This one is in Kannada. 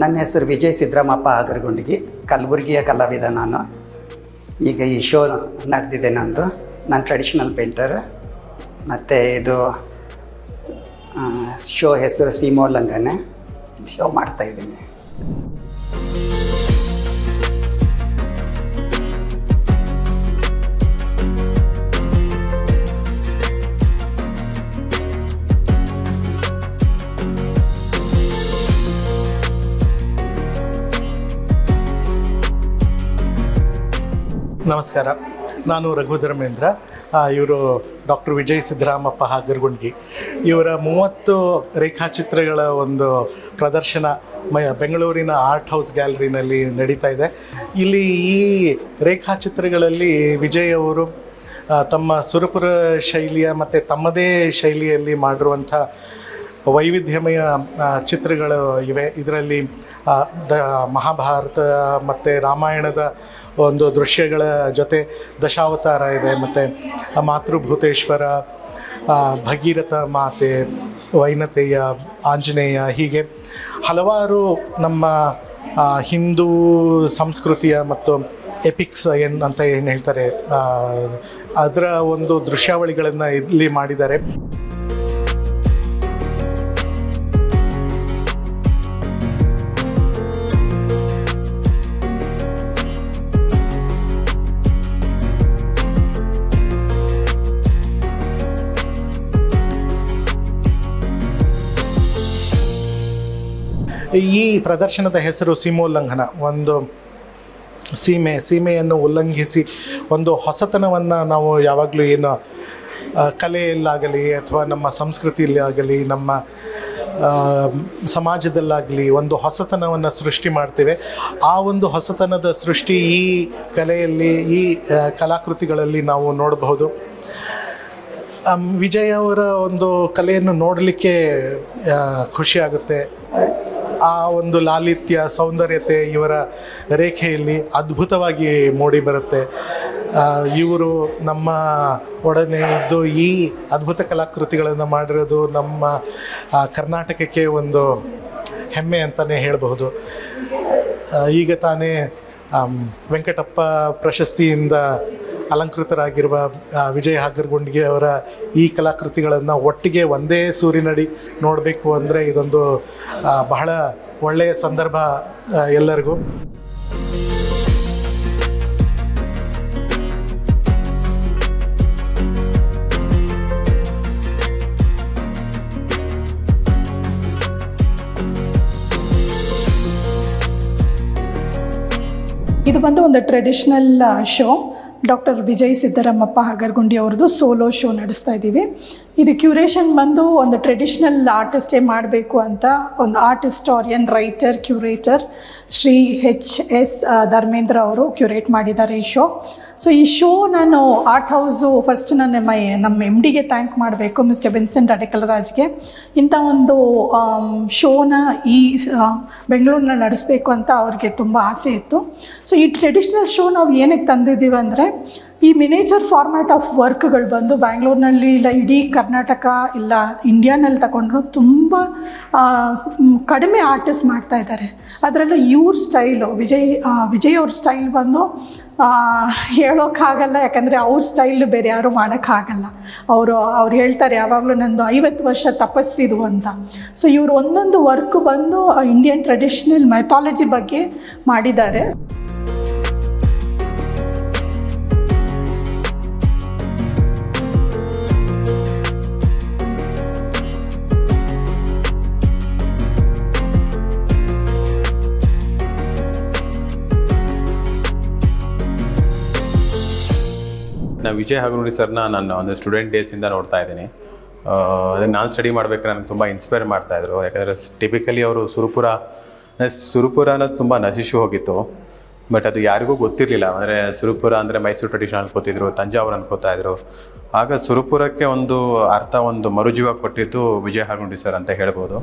ನನ್ನ ಹೆಸರು ವಿಜಯ್ ಸಿದ್ದರಾಮಪ್ಪ ಆಗರಗುಂಡಿಗೆ ಕಲಬುರಗಿಯ ಕಲಾವಿದ ನಾನು. ಈಗ ಈ ಶೋ ನಡೆದಿದೆ ನಂದು. ನಾನು ಟ್ರೆಡಿಷನಲ್ ಪೇಂಟರ್ ಮತ್ತು ಇದು ಶೋ ಹೆಸರು ಸೀಮೋಲ್ಲಂಘನೆ. ಶೋ ಮಾಡ್ತಾಯಿದ್ದೀನಿ ನಮಸ್ಕಾರ. ನಾನು ರಘು ಧರ್ಮೇಂದ್ರ. ಇವರು ಡಾಕ್ಟರ್ ವಿಜಯ್ ಸಿದ್ದರಾಮಪ್ಪ ಹಾಗರ್ಗುಂಡ್ಗಿ. ಇವರ ಮೂವತ್ತು ರೇಖಾಚಿತ್ರಗಳ ಒಂದು ಪ್ರದರ್ಶನ ಬೆಂಗಳೂರಿನ ಆರ್ಟ್ ಹೌಸ್ ಗ್ಯಾಲರಿನಲ್ಲಿ ನಡೀತಾ ಇದೆ. ಇಲ್ಲಿ ಈ ರೇಖಾಚಿತ್ರಗಳಲ್ಲಿ ವಿಜಯ್ ಅವರು ತಮ್ಮ ಸುರಪುರ ಶೈಲಿಯ ಮತ್ತು ತಮ್ಮದೇ ಶೈಲಿಯಲ್ಲಿ ಮಾಡಿರುವಂಥ ವೈವಿಧ್ಯಮಯ ಚಿತ್ರಗಳು ಇವೆ. ಇದರಲ್ಲಿ ದ, ಮಹಾಭಾರತ ಮತ್ತು ರಾಮಾಯಣದ ಒಂದು ದೃಶ್ಯಗಳ ಜೊತೆ ದಶಾವತಾರ ಇದೆ. ಮತ್ತು ಮಾತೃಭೂತೇಶ್ವರ ಭಗೀರಥ ಮಾತೆ, ವೈನತೆಯ, ಆಂಜನೇಯ, ಹೀಗೆ ಹಲವಾರು ನಮ್ಮ ಹಿಂದೂ ಸಂಸ್ಕೃತಿಯ ಮತ್ತು ಎಪಿಕ್ಸ್ ಏನು ಅಂತ ಏನು ಹೇಳ್ತಾರೆ ಅದರ ಒಂದು ದೃಶ್ಯಾವಳಿಗಳನ್ನು ಇಲ್ಲಿ ಮಾಡಿದ್ದಾರೆ. ಈ ಪ್ರದರ್ಶನದ ಹೆಸರು ಸೀಮೋಲ್ಲಂಘನ. ಒಂದು ಸೀಮೆ, ಸೀಮೆಯನ್ನು ಉಲ್ಲಂಘಿಸಿ ಒಂದು ಹೊಸತನವನ್ನು ನಾವು ಯಾವಾಗಲೂ ಏನು ಕಲೆಯಲ್ಲಾಗಲಿ ಅಥವಾ ನಮ್ಮ ಸಂಸ್ಕೃತಿಯಲ್ಲಿ ಆಗಲಿ ನಮ್ಮ ಸಮಾಜದಲ್ಲಾಗಲಿ ಒಂದು ಹೊಸತನವನ್ನು ಸೃಷ್ಟಿ ಮಾಡ್ತೇವೆ. ಆ ಒಂದು ಹೊಸತನದ ಸೃಷ್ಟಿ ಈ ಕಲೆಯಲ್ಲಿ, ಈ ಕಲಾಕೃತಿಗಳಲ್ಲಿ ನಾವು ನೋಡಬಹುದು. ವಿಜಯ್ ಅವರ ಒಂದು ಕಲೆಯನ್ನು ನೋಡಲಿಕ್ಕೆ ಖುಷಿಯಾಗುತ್ತೆ ಆ ಒಂದು ಲಾಲಿತ್ಯ ಸೌಂದರ್ಯತೆ ಇವರ ರೇಖೆಯಲ್ಲಿ ಅದ್ಭುತವಾಗಿ ಮೂಡಿ ಬರುತ್ತೆ. ಇವರು ನಮ್ಮ ಒಡನೆ ಇದ್ದು ಈ ಅದ್ಭುತ ಕಲಾಕೃತಿಗಳನ್ನು ಮಾಡಿರೋದು ನಮ್ಮ ಕರ್ನಾಟಕಕ್ಕೆ ಒಂದು ಹೆಮ್ಮೆ ಅಂತಲೇ ಹೇಳಬಹುದು. ಈಗ ತಾನೇ ವೆಂಕಟಪ್ಪ ಪ್ರಶಸ್ತಿಯಿಂದ ಅಲಂಕೃತರಾಗಿರುವ ವಿಜಯ ಹಾಗರ್ಗುಂಡಿಗೆ ಅವರ ಈ ಕಲಾಕೃತಿಗಳನ್ನು ಒಟ್ಟಿಗೆ ಒಂದೇ ಸೂರಿನಡಿ ನೋಡಬೇಕು ಅಂದರೆ ಇದೊಂದು ಬಹಳ ಒಳ್ಳೆಯ ಸಂದರ್ಭ ಎಲ್ಲರಿಗೂ. ಇದು ಬಂದು ಒಂದು traditional show doctor Vijay Siddaramappa Hagargundi ಅವ್ರದ್ದು ಸೋಲೋ ಶೋ ನಡೆಸ್ತಾ ಇದ್ದೀವಿ. ಇದು ಕ್ಯೂರೇಷನ್ ಬಂದು ಒಂದು ಟ್ರೆಡಿಷ್ನಲ್ ಆರ್ಟಿಸ್ಟೇ ಮಾಡಬೇಕು ಅಂತ ಒಂದು art historian writer, curator Shri H S Dharmendra ಅವರು ಕ್ಯೂರೇಟ್ ಮಾಡಿದ್ದಾರೆ ಈ ಶೋ. ಸೊ, ಈ ಶೋ ನಾನು ಆರ್ಟ್ ಹೌಸು ಫಸ್ಟ್ ನಾನು ಮೈ, ನಮ್ಮ ಎಂ ಡಿಗೆ ಥ್ಯಾಂಕ್ ಮಾಡಬೇಕು ಮಿಸ್ಟರ್ ವಿನ್ಸೆಂಟ್ ಅಡೆಕಲರಾಜ್ಗೆ. ಇಂಥ ಒಂದು ಶೋನ ಈ ಬೆಂಗಳೂರಿನ ನಡೆಸಬೇಕು ಅಂತ ಅವ್ರಿಗೆ ತುಂಬ ಆಸೆ ಇತ್ತು. ಸೊ, ಈ ಟ್ರೆಡಿಷ್ನಲ್ ಶೋ ನಾವು ಏನಕ್ಕೆ ತಂದಿದ್ದೀವಿ ಅಂದರೆ ಈ ಮಿನೇಚರ್ ಫಾರ್ಮ್ಯಾಟ್ ಆಫ್ ವರ್ಕ್ಗಳು ಬಂದು ಬ್ಯಾಂಗ್ಳೂರಿನಲ್ಲಿ ಇಲ್ಲ, ಇಡೀ ಕರ್ನಾಟಕ ಇಲ್ಲ ಇಂಡಿಯಾನಲ್ಲಿ ತಗೊಂಡ್ರು ತುಂಬ ಕಡಿಮೆ ಆರ್ಟಿಸ್ಟ್ ಮಾಡ್ತಾ ಇದ್ದಾರೆ. ಅದರಲ್ಲೂ ಇವ್ರ ಸ್ಟೈಲು ವಿಜಯ್ ವಿಜಯ್ ಅವ್ರ ಸ್ಟೈಲ್ ಬಂದು ಹೇಳೋಕ್ಕಾಗಲ್ಲ, ಯಾಕಂದರೆ ಅವ್ರ ಸ್ಟೈಲ್ ಬೇರೆ ಯಾರೂ ಮಾಡೋಕ್ಕಾಗಲ್ಲ. ಅವರು, ಅವ್ರು ಹೇಳ್ತಾರೆ, ಯಾವಾಗಲೂ ನಂದು ಐವತ್ತು ವರ್ಷ ತಪಸ್ಸಿದು ಅಂತ. ಸೊ ಇವರು ಒಂದೊಂದು ವರ್ಕ್ ಬಂದು ಇಂಡಿಯನ್ ಟ್ರೆಡಿಷ್ನಲ್ ಮೆಥಾಲಜಿ ಬಗ್ಗೆ ಮಾಡಿದ್ದಾರೆ. ನಾನು ವಿಜಯ್ ಹಾಗನೂರಿ ಸರ್ನ ನಾನು ಒಂದು ಸ್ಟೂಡೆಂಟ್ ಡೇಸಿಂದ ನೋಡ್ತಾ ಇದ್ದೀನಿ. ಅದನ್ನು ನಾನು ಸ್ಟಡಿ ಮಾಡಬೇಕು ನನಗೆ ತುಂಬ ಇನ್ಸ್ಪೈರ್ ಮಾಡ್ತಾಯಿದ್ರು ಯಾಕಂದರೆ ಟಿಪಿಕಲಿ ಅವರು ಸುರುಪುರ ಸುರುಪುರ ಅನ್ನೋದು ತುಂಬ ನಶಿಸಿ ಹೋಗಿತ್ತು. ಬಟ್ ಅದು ಯಾರಿಗೂ ಗೊತ್ತಿರಲಿಲ್ಲ. ಅಂದರೆ ಸುರುಪುರ ಅಂದರೆ ಮೈಸೂರು ಟ್ರೆಡಿಷನ್ ಅನ್ಕೋತಿದ್ರು, ತಂಜಾವೂರು ಅನ್ಕೋತಾ ಇದ್ರು. ಆಗ ಸುರುಪುರಕ್ಕೆ ಒಂದು ಅರ್ಥ, ಒಂದು ಮರುಜೀವ ಕೊಟ್ಟಿದ್ದು ವಿಜಯ್ ಹಾಗುಂಡಿ ಸರ್ ಅಂತ ಹೇಳ್ಬೋದು.